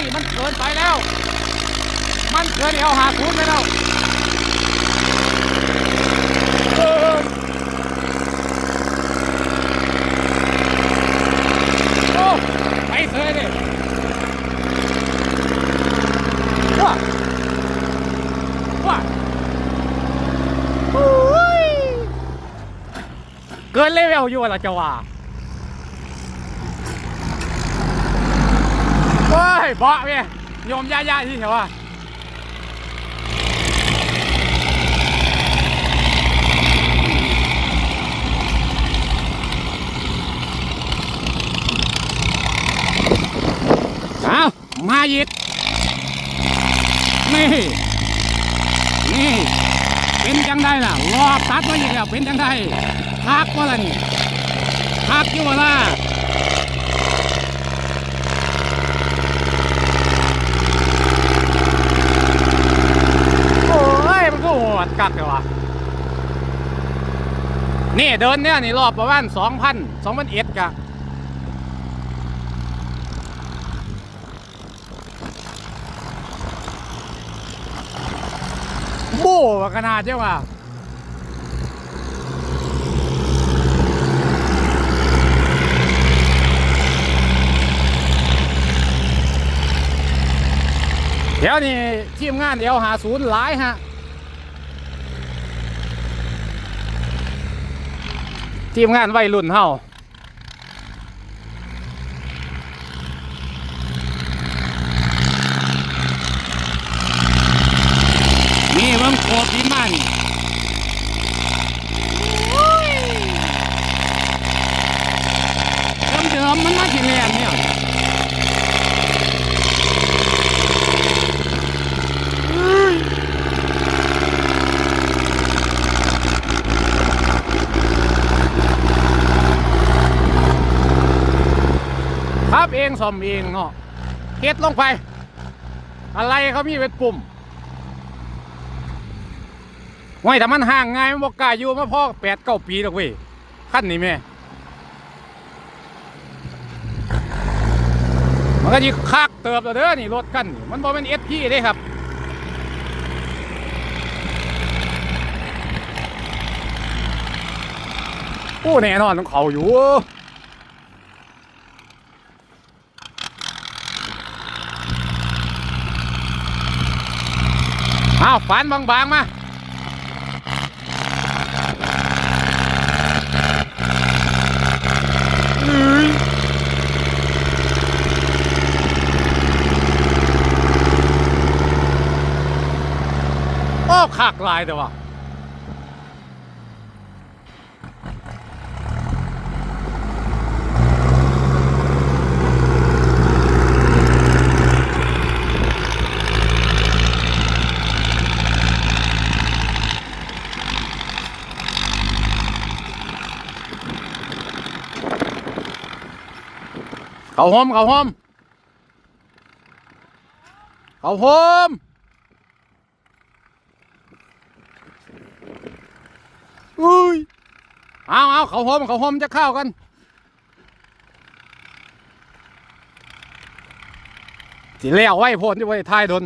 ย มันเกินไปแล้ว มันเกินเอวหาคูณไปแล้วเออโอ้ไปเสยดิว้าว้าโอ้ยเกินเลเวลอยู่ละจะว่า เบาะเว้ยโยมย่าๆที่เถอะว่าเอามาอีกนี่ นี่ เป็นจังได้ล่ะรอบตัดมาอีกแล้วเป็นจังได้คักว่าล่ะนี่คักอยู่ว่าล่ะ โอ้ ยมันก็โหดกักเลยวะนี่เดินเนี่ยนี่รอบประมาณสองพันสองพันเอ็ดกะโบ้ขนาดเจ้าว่าเดี๋ยวนี่ทีมงานเดี๋ยวหาศูนย์หลายฮะ ทีมงานวัยรุ่นเฮานี่มันโคบที่มันเดิมๆมันมาที่แลนเนี่ยครั บเองซ่อมเองเนาะเก็ดลงไป อะไรเขามีเป็นปุ่มไว้แต่มันห่างไงมันบอกกล้าอยู่มาพ่อแปดเก้าปีแล้วเว้ยขั้นนี้แม่มันก็ยิ่คักเติบแล้วเด้อนี่รถกันนี่มันบอกเป็นเอสพีเด้ครับโอ้แน่นอนของเขาอยู่าวฝันบางๆมาโอ้ขากลายแต่ว่า เขาหอมเขาหอมเขาหอมอุ้ยเอาเอาเขาหอมเขาหอมจะเข้ากันสิเลี้ยวไว้โพดที่ไว้ท้ายดน